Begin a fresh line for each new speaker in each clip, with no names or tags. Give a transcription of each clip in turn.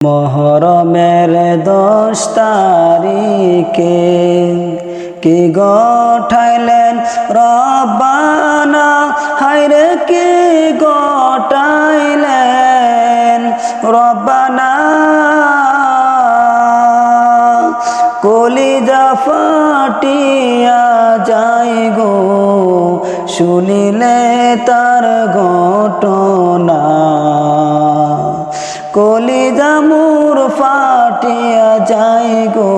মহরমের দশ তারিখে কি গঠাইলেন রব্বানা? হাইরে কি গটাইলেন রব্বানা? কলিজা ফাটিয়া যাই গো, শুনিলে তার ঘটনা। কলিজা মোর ফাটিয়া যাই গো।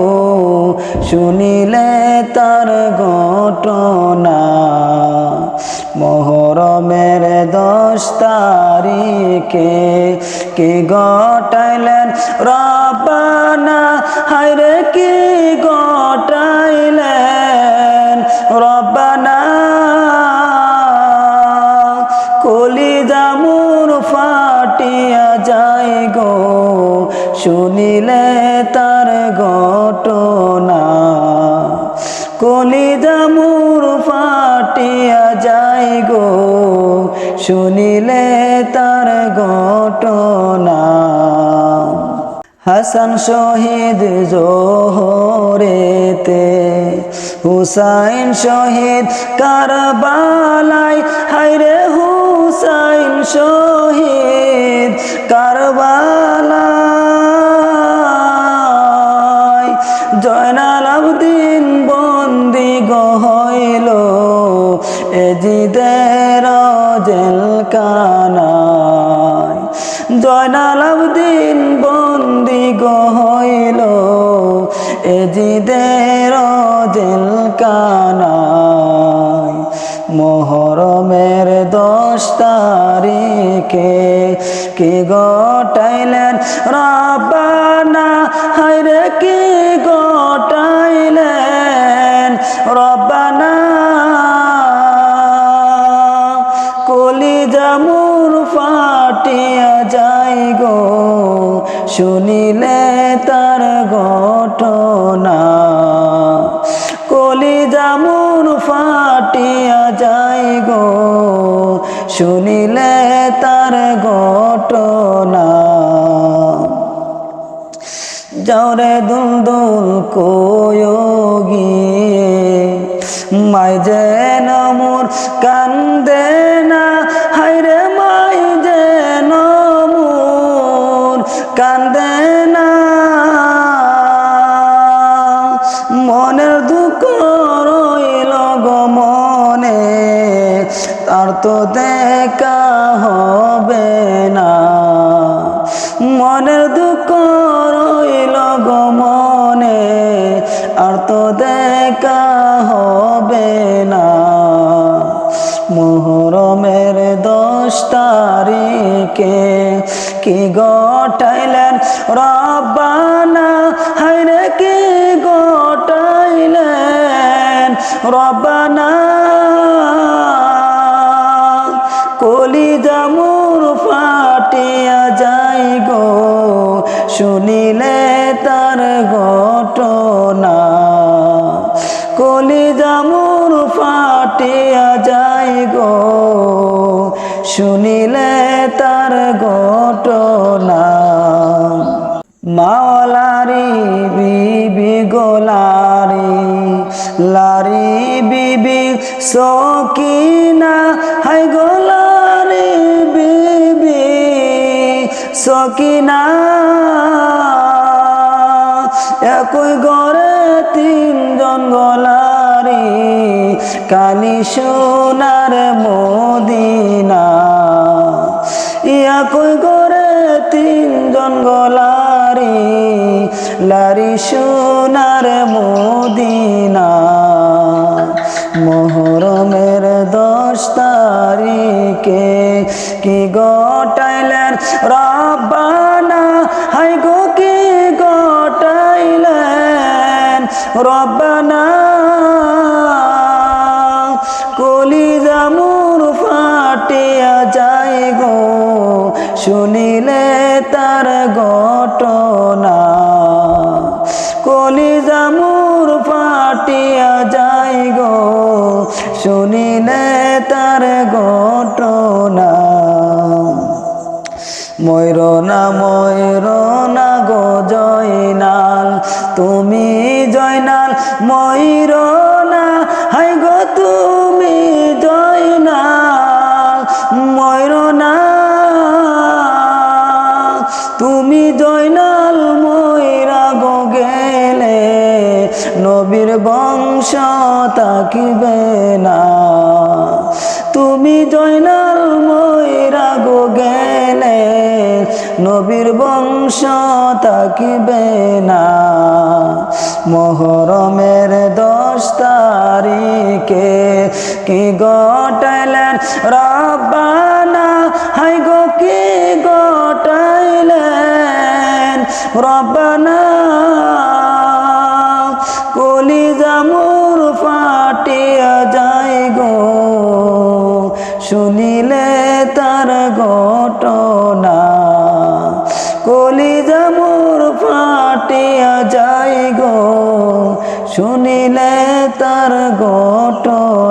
শুনিলে তার ঘটনা, মহরমের দশ তারিখে কি গটাইলেন হায় হাইরে কি গটাইলেন গো, শুনিলে তার ঘটনা। কলিজা মোর ফাটিয়া যাই গো, শুনিলে তার ঘটনা। হাসান শহীদ জোহরেতে হুসাইন শহীদ কারবালাই হাইরে হুসাইন শহীদ কারবালাই জয়নাল আবদিন বন্দি গহইল এজিদের জেলকানায় জয়নাল আবদিন বন্দি গহইল এজিদের জেলকানায় মোহরমের দশ তারিখে কি গটাইলেন রব্বানা হাইরে কি গটাইলেন রব্বানা, কলিজা মোর ফাটিয়া যাই গো শুনিলে তার ঘটনা শুনিলে তার ঘটনা। যাওরে দুল দুল কোয়োগিয়ে মাই যেন মোর কান্দে না হাইরে মাই যেন মোর কান্দে তার তো দেখা হবে না। মনের দুঃখ রইল গো মনে, আর তো দেখা হবে না। মোহরমের দশ তারিখে কি গটাইলেন রব্বানা? হাইরে কি গটাইলেন রব্বানা? শুনিলে তার ঘটনা। মাওলারি বিবি গোলারি, লারি বিবি সকিনা হাই গোলারি বিবি সকিনা। একই গড়ে তিনজন গলারি কালি সোনার মদিনা। একই গড়ে তিনজন গলারি, লারি সোনার মদিনা। মোহরমের দশ তারিখে কি গটাইলেন রব্বানা? হাই গো, কি গটাইলেন রব্বানা, কলিজা মোর ফাটিয়া যাই গো, শুনিলে তার ঘটনা। কলিজা মোর ফাটিয়া যাই গো, শুনিলে তার ঘটনা। ময়ূর না ময়ূর না তুমি জয়নাল ময়ূরনা হাই গো তুমি জয়নাল ময়ূরনা তুমি জয়নাল ময়রা গো গেলে, নবীর বংশ তাকিবে না। তুমি জয়নাল ময়রা গো গেলে, নবীর বংশ তাকিবে না। মোহরমের দশ তারিখে কি গটাইলেন রব্বানা হাই গো কি গটাইলেন রব্বানা শুনিলে তার ঘটনা